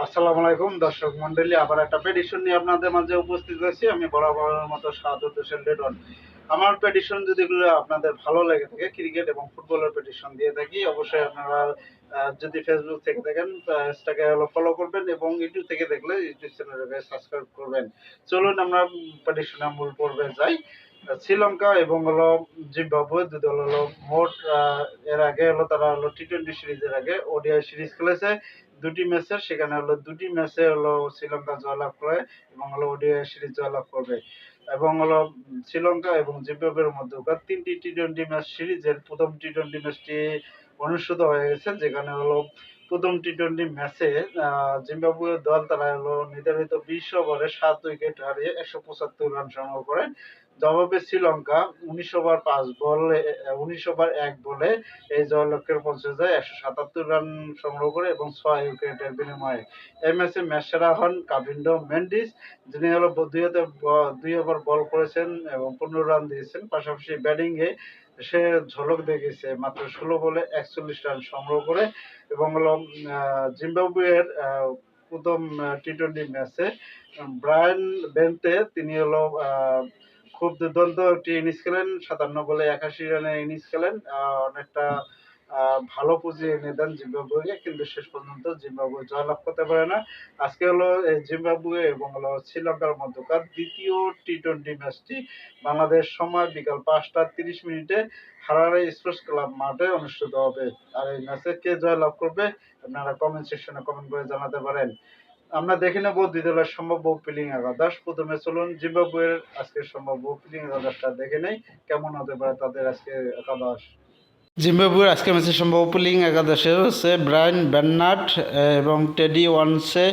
আসসালামু আলাইকুম, দর্শক মন্ডলী, আবার একটা পেডিশন নিয়ে আপনাদের মাঝে উপস্থিত হয়েছি আমি বরাবরের মতো সাহায্য হোসেন রেডন আমার পেডিশন যদিগুলো আপনাদের ভালো লেগে থাকে ক্রিকেট এবং ফুটবলের পেডিশন দিয়ে থাকি, অবশ্যই আপনারা যদি ফেসবুক থেকে দেখেন পেজটাকে হলো ফলো করবেন এবং ইউটিউব থেকে দেখলে ইউটিউব চ্যানেলটাকে সাবস্ক্রাইব করবেন। চলুন আমরা পেডিশনের মূল পর্বে যাই। শ্রীলঙ্কা এবং হলো জিম্বাবুয়ে, দুই দল হলো মোট এর আগে হলো তারা হলো টি টোয়েন্টি সিরিজের আগে ওডিআই সিরিজ খেলেছে। দুটি ম্যাচে, সেখানে হলো দুটি ম্যাচে হলো শ্রীলঙ্কা জয়লাভ করে এবং হলো ওডিআই সিরিজ জয়লাভ করবে। এবং হলো শ্রীলঙ্কা এবং জিম্বাবুয়ের মধ্যে তিনটি টি টোয়েন্টি ম্যাচ সিরিজের প্রথম টি টোয়েন্টি ম্যাচটি অনুষ্ঠিত হয়ে গেছে, যেখানে হলো প্রথম টি টোয়েন্টি ম্যাচে জিম্বাবুয়ের দল তারা হলো নির্ধারিত বিশ ওভারে সাত উইকেট হারিয়ে একশো পঁচাত্তর রান সংগ্রহ করে। জবাবে শ্রীলঙ্কা উনিশ ওভার পাঁচ বলে, উনিশ ওভার এক বলে এই জয়লক্ষ্যের পৌঁছে যায় একশো সাতাত্তর রান সংগ্রহ করে এবং ছয় উইকেটের বিনিময়ে। এই ম্যাচে ম্যাচ সেরা হন কাভিন্ডো মেন্ডিস, যিনি হলো দুই দুই ওভার বল করেছেন এবং পনেরো রান দিয়েছেন। পাশাপাশি ব্যাটিংয়ে সে ঝলক দেখেছে মাত্র ষোলো বলে একচল্লিশ রান সংগ্রহ করে এবং হলো জিম্বাবুয়ের প্রথম টি টোয়েন্টি ম্যাচে ব্রায়ান বেন্টে তিনি হলো খুব দুর্দান্ত একটি ইনিংস খেলেন, সাতান্ন বলে একাশি রানের ইনিংস খেলেন। অনেকটা ভালো পুঁজি এনে দেন জিম্বাবুয়েকে কিন্তু শেষ পর্যন্ত জিম্বাবুয়ে জয়লাভ করতে পারে না। আজকে হলো জিম্বাবুয়ে এবং হলো শ্রীলঙ্কার মধ্যকার দ্বিতীয় টি টোয়েন্টি ম্যাচটি বাংলাদেশ সময় বিকাল পাঁচটা তিরিশ মিনিটে হারারে স্পোর্টস ক্লাব মাঠে অনুষ্ঠিত হবে। আর এই ম্যাচে কে জয়লাভ করবে, আপনারা কমেন্ট সেকশনে কমেন্ট করে জানাতে পারেন। আমরা দেখে নেব দুই দলের সম্ভাব্য ওপেনিং একাদশ প্রথমে চলুন জিম্বাবুয়ের আজকের সম্ভাব্য ওপেনিং একাদশটা দেখে নেই, কেমন হতে পারে তাদের আজকে একাদশ? জিম্বাবুয়ের আজকের ম্যাচের সম্ভব ওপেনিং একাদশে হচ্ছে ব্রায়ান বের্নার্ড এবং টেডি ওয়ানসে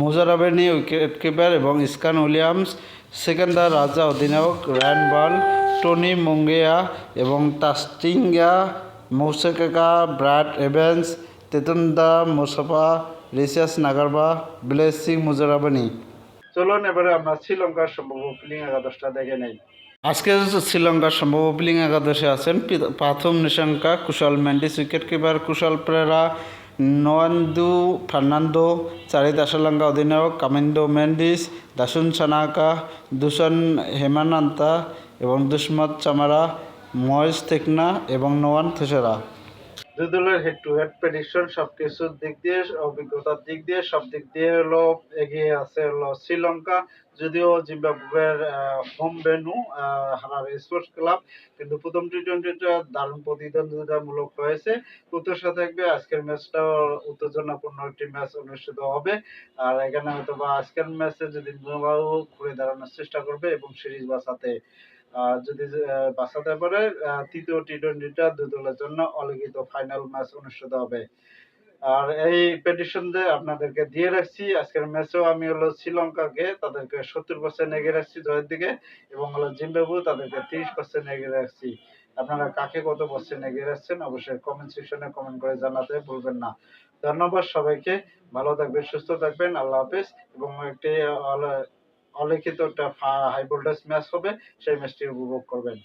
মুজারাবেনি উইকেট কিপার এবং ইসকান উইলিয়ামস সেকেন্দার রাজা অধিনায়ক রায়ান বল টনি মুঙ্গেয়া এবং তাস্টিঙ্গা মৌসেকা ব্রাড এভেন্স তেতুন্দা মুসাফা রিসাস নাগারবা ব্লেসিং মুজারাবানি। চলুন এবারে আমরা শ্রীলঙ্কার সম্ভব ওপেনিং একাদশটা দেখে নেই। আজকে শ্রীলঙ্কার সম্ভব ওপেনিং একাদশে আছেন প্রথম নিশাঙ্কা কুশল মেন্ডিস উইকেট কিপার কুশল প্রেরা নোয়ান্দু ফার্নান্দো চারি দাসলঙ্কা অধিনায়ক কামিন্দো মেন্ডিস দাসুন সানাকা দূষণ হেমানান্তা এবং দুষ্মত চামারা মহেশ তেকনা এবং নোয়ান থুসেরা। দুই হেড টু হেড প্রেডিকশন সবকিছুর দিক দিয়ে, অভিজ্ঞতার দিক দিয়ে, সব দিক দিয়ে হলো এগিয়ে আছে হলো শ্রীলঙ্কা, যদিও জিম্বাবুয়ের home venue Harare Sports Club কিন্তু প্রথম টি টোয়েন্টিটা দারুণ প্রতিদ্বন্দ্বিতামূলক হয়েছে। প্রত্যাশা থাকবে আজকের ম্যাচটাও উত্তেজনাপূর্ণ একটি ম্যাচ অনুষ্ঠিত হবে। আর এখানে হয়তো বা আজকের ম্যাচে যদি ঘুরে দাঁড়ানোর চেষ্টা করবে এবং সিরিজ বাঁচাতে আর যদি বাঁচাতে পারে তৃতীয় টি টোয়েন্টিটা দুই দলের জন্য অলিখিত ফাইনাল ম্যাচ অনুষ্ঠিত হবে। আর এই পেটিশন যে আপনাদেরকে দিয়ে রাখছি, আজকের ম্যাচেও আমি হলো শ্রীলঙ্কাকে তাদেরকে সত্তর পার্সেন্ট এগিয়ে রাখছি জয়ের দিকে এবং হলো জিম্বাবু তাদেরকে তিরিশ পার্সেন্ট এগিয়ে রাখছি। আপনারা কাকে কত পার্সেন্ট এগিয়ে রাখছেন অবশ্যই কমেন্ট সেকশনে কমেন্ট করে জানাতে ভুলবেন না। ধন্যবাদ সবাইকে, ভালো থাকবেন, সুস্থ থাকবেন, আল্লাহ হাফেজ। এবং একটি অলিখিত একটা হাই ভোল্টেজ ম্যাচ হবে সেই ম্যাচটি উপভোগ করবেন।